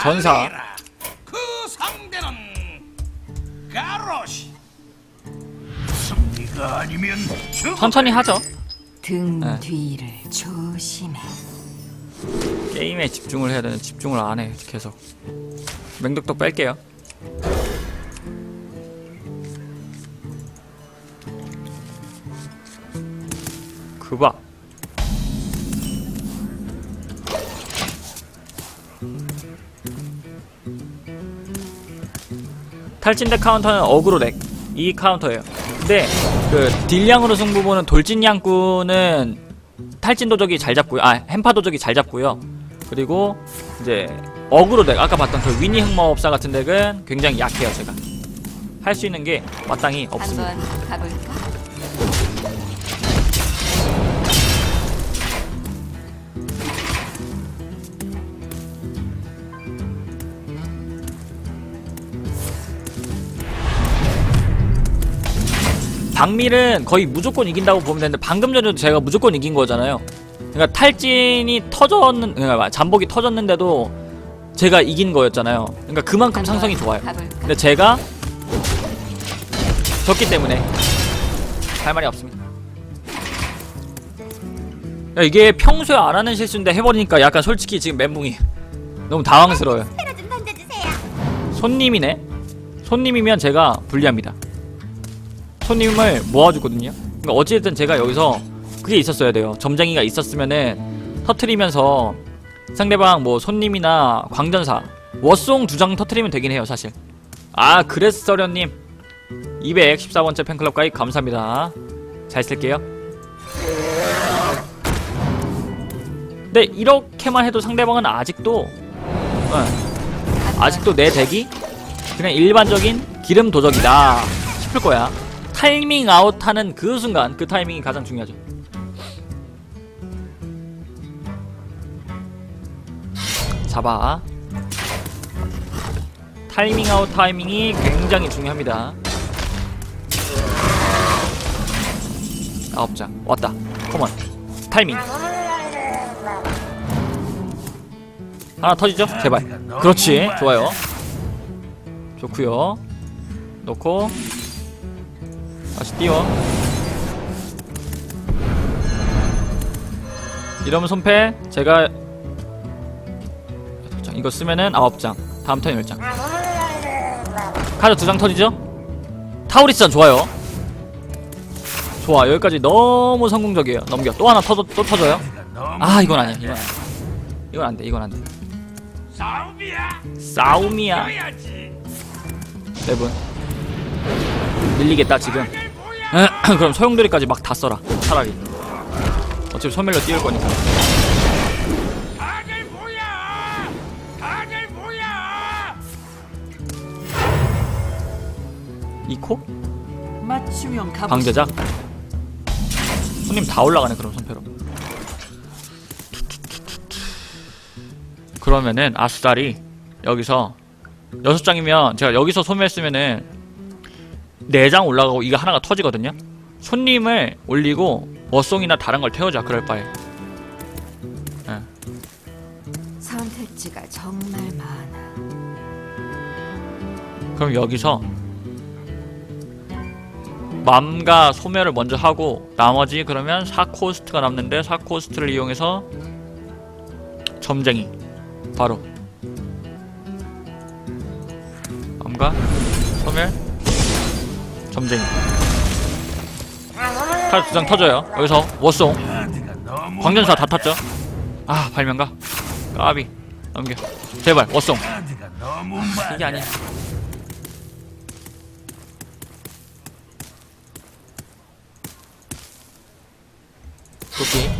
전사. 그 상대는 가로시. 승리가 아니면 죽음. 천천히 하죠. 등 네. 뒤를 조심해. 게임에 집중을 해야 되는 집중을 안 해. 계속. 맹독도 뺄게요. 그봐. 탈진대 카운터는 어그로 렉. 이 카운터예요. 근데 그 딜량으로 승부 보는 돌진양꾼은 탈진 도적이 잘 잡고요. 아 햄파 도적이 잘 잡고요. 그리고 이제 어그로 덱 아까 봤던 그 위니 흑마법사 같은 덱은 굉장히 약해요 제가 할 수 있는 게 마땅히 없습니다. 한번 가볼까? 박밀은 거의 무조건 이긴다고 보면 되는데 방금 전에도 제가 무조건 이긴 거잖아요. 그러니까 탈진이 터졌는 그러니까 잠복이 터졌는데도 제가 이긴 거였잖아요. 그러니까 그만큼 상성이 좋아요. 근데 제가 졌기 때문에 할 말이 없습니다. 야, 이게 평소에 안 하는 실수인데 해버리니까 약간 솔직히 지금 멘붕이 너무 당황스러워요. 좀 던져주세요. 손님이네. 손님이면 제가 불리합니다. 손님을 모아주거든요. 그러니까 어찌됐든 제가 여기서 그게 있었어야 돼요. 점쟁이가 있었으면은 터트리면서 상대방 뭐 손님이나 광전사 워송 두 장 터트리면 되긴 해요, 사실. 아, 그랬어련님 214번째 팬클럽 가입 감사합니다. 잘 쓸게요. 근데 이렇게만 해도 상대방은 아직도 어, 아직도 내 덱이 그냥 일반적인 기름 도적이다 싶을 거야. 타이밍 아웃하는 그 순간 그 타이밍이 가장 중요하죠. 잡아. 타이밍 아웃 타이밍이 굉장히 중요합니다. 아홉 장 왔다. 컴온. 타이밍. 하나 터지죠? 제발. 그렇지. 좋아요. 좋구요. 놓고 다시 띄워. 이러면 손패 제가. 이거 쓰면은 아홉 장. 다음 턴열 장. 카드 두장 터지죠? 타우리스전 좋아요. 좋아 여기까지 너무 성공적이에요. 넘겨. 또 하나 터져 또 터져요. 아 이건 아니야. 이건 아니야. 이건 안 돼. 이건 안 돼. 싸움이야. 해야지. 네 분. 밀리겠다 지금. 그럼 소용돌이까지 막 다 써라. 차라리. 어차피 소멸로 띄울 거니까. 다들 뭐야? 다들 뭐야? 이코? 맞춤형. 방제작? 손님 다 올라가네 그럼 손패로. 그러면은 아스달이 여기서 여섯 장이면 제가 여기서 소멸했으면은 네 장 올라가고 이거 하나가 터지거든요. 손님을 올리고 머송이나 다른 걸 태우자 그럴 바에. 선택지가 정말 많아. 그럼 여기서 맘과 소멸을 먼저 하고 나머지 그러면 4코스트가 남는데 4코스트를 이용해서 점쟁이 바로 맘과 소멸 점쟁이. 카드 두장 터져요. 여기서 워송. 광전사 다 탔죠? 아 발명가? 까비. 넘겨. 제발 워송. 이게 아니야. 도끼.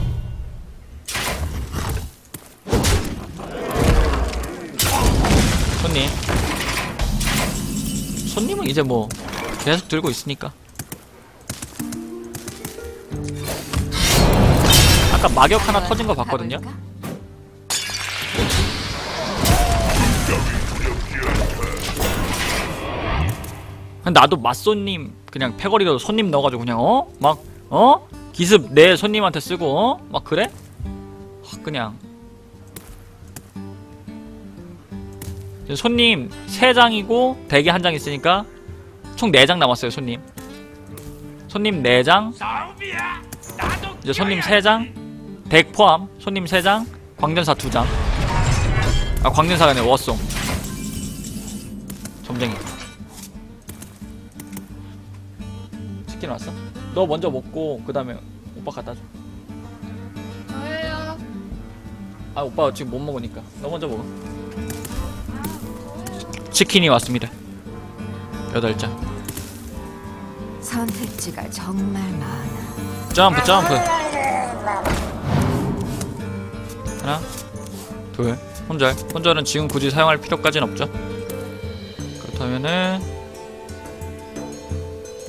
손님. 손님은 이제 뭐 계속 들고 있으니까 아까 마격 하나 터진 거 봤거든요 나도 맞손님 그냥 패거리로 손님 넣어가지고 그냥 어? 막 어? 기습 내 손님한테 쓰고 어? 막 그래? 확 그냥 손님 3장이고 대기 한 장 있으니까 총 4장 남았어요 손님. 손님 4장. 싸움이야. 나도 이제 손님 뛰어야 3장. 덱 포함. 손님 3장. 광전사 2장. 아 광전사가 아니라 워송. 점쟁이. 치킨 왔어? 너 먼저 먹고 그 다음에 오빠 갖다 줘. 아 오빠 지금 못 먹으니까. 너 먼저 먹어. 치킨이 왔습니다. 여덟 장 선택지가 정말 많아. 점프 점프. 하나 둘. 혼절. 혼절은 지금 굳이 사용할 필요까지는 없죠. 그렇다면은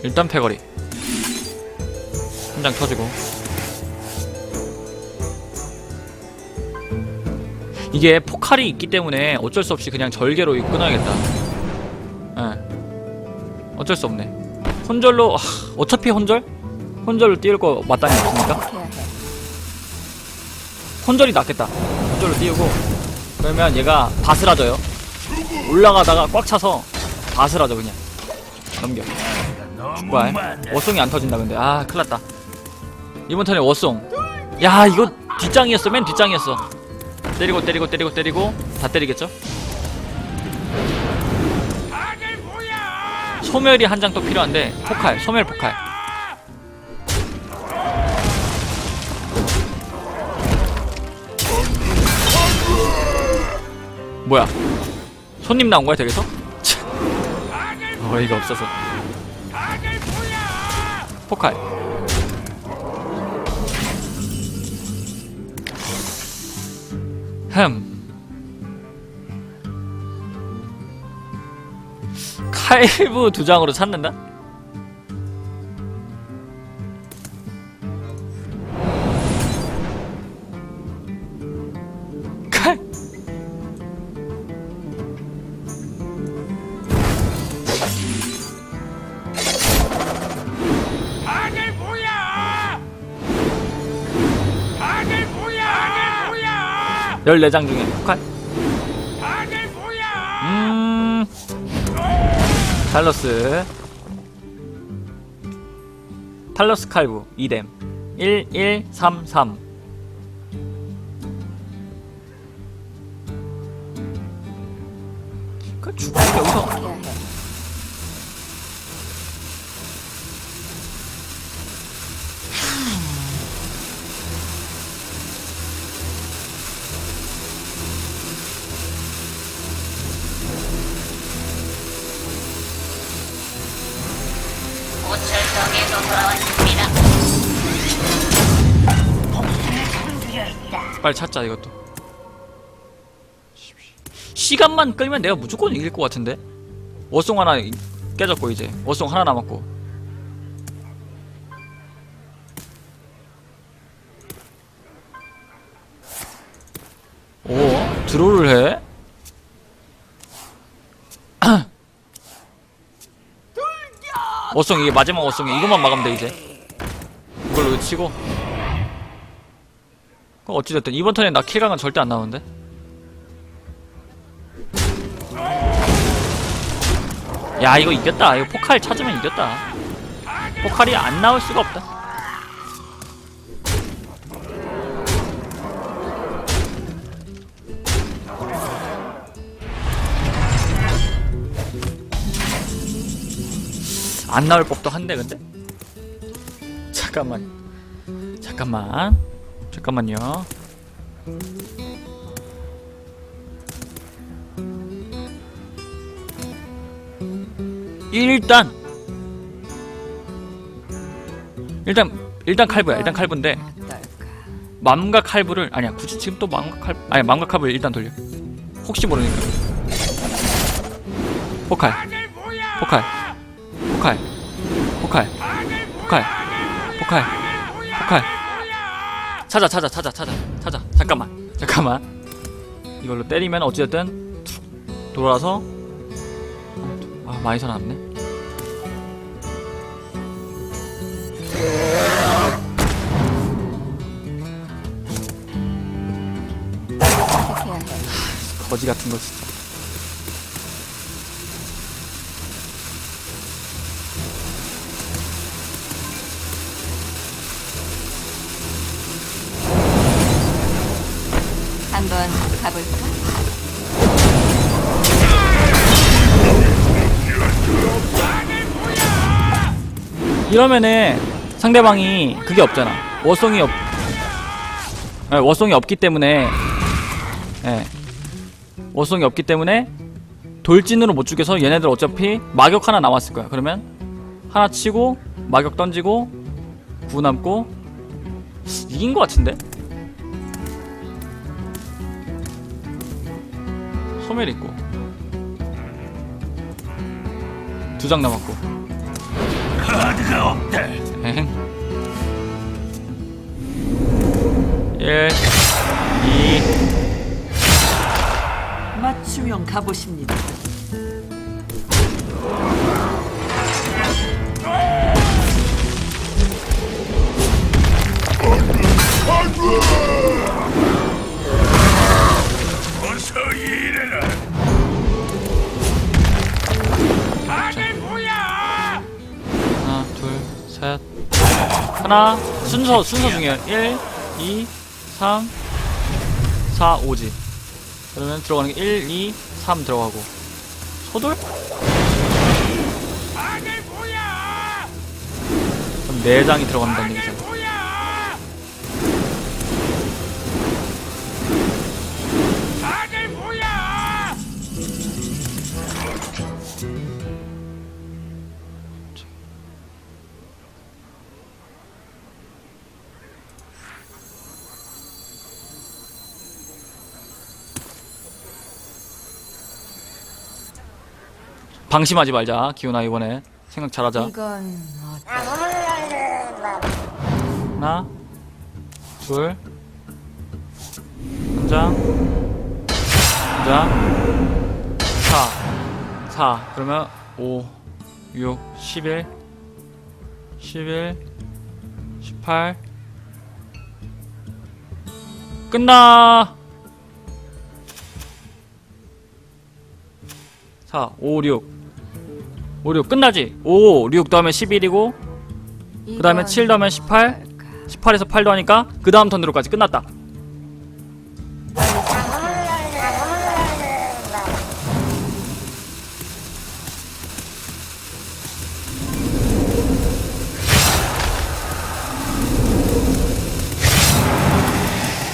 일단 패거리. 한 장 터지고. 이게 포칼이 있기 때문에 어쩔 수 없이 그냥 절개로 끊어야겠다. 예. 어쩔 수 없네 혼절로 하, 어차피 혼절? 혼절로 띄울 거 마땅히 없으니까 해. 혼절이 낫겠다. 혼절로 띄우고 그러면 얘가 바스라져요. 올라가다가 꽉 차서 바스라져 그냥 넘겨. 많아. 워송이 안 터진다 근데 아 큰일났다. 이번 턴에 워송. 야 이거 뒷장이었어 맨 뒷장이었어. 때리고 때리고 때리고 때리고 다 때리겠죠? 소멸이 한 장 또 필요한데 포칼 소멸 포칼. 뭐야? 손님 나온 거야 댁에서? 어이가 없어서. 포칼. 흠. 칼부 두 장으로 찾는다? 칼. 다들 뭐야? 다들 뭐야? 다들 뭐야? 14장 중에 뭐야? 음. 탈러스. 탈러스 칼부 2뎀. 1133 그 죽고 여기서 빨리 찾자 이것도. 시간만 끌면 내가 무조건 이길 것 같은데? 워송 하나 깨졌고 이제. 워송 하나 남았고. 오 드로를 해? 워송 이게 마지막 워송이 이것만 막으면 돼 이제. 이걸로 치고 어찌됐든. 이번 턴에 나 킬각은 절대 안 나오는데? 야 이거 이겼다. 이거 포칼 찾으면 이겼다. 포칼이 안 나올 수가 없다. 안 나올 법도 한데 근데? 잠깐만. 잠깐만 잠깐만요. 일단! 일단 일단 칼부야. 일단 칼부인데? 맘과 칼부를 아니야 굳이 지금 또 맘과 칼 아니 맘과 칼부를 일단 돌려. 혹시 모르니까. 포칼? 포칼. 포칼. 포칼. 포칼. 포칼. 포칼 찾아 찾아 찾아 찾아 찾아. 잠깐만 잠깐만. 이걸로 때리면 어찌됐든 툭 돌아서 아 많이 살아남네. 거지 같은 거 진짜 이러면은 상대방이 그게 없잖아. 워송이 없, 예, 워송이 없기 때문에, 예, 워송이 없기 때문에 돌진으로 못 죽여서 얘네들 어차피 마격 하나 남았을 거야. 그러면 하나 치고 마격 던지고 구 남고 이긴 것 같은데? 소멸 있고 두 장 남았고 카드가 없다. 엥. 1 2 맞춤형 가보십니다. 어서 일해라. 하나. 순서 순서 중요해 1 2 3 4 5지. 그러면 들어가는 게 1 2 3 들어가고. 소돌? 그럼 4장이 들어간다는 얘기잖아 방심하지 말자 기훈아 이번에. 생각 잘하자. 이건 어때? 하나 둘 한장 한장 4 4 그러면 5 6 11 11 18 끝나. 4 5 6 5 6 끝나지 5 6 더하면 11이고 그 다음에 7 더하면 18 어떨까? 18에서 8도 하니까 그 다음 턴으로까지 끝났다.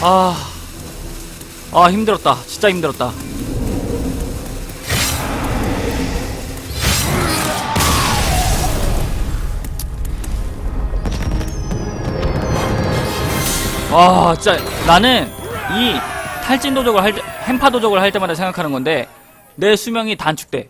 아, 아 힘들었다. 진짜 힘들었다. 와 진짜 나는 이 탈진 도적을 할 때, 햄파 도적을 할 때마다 생각하는 건데 내 수명이 단축돼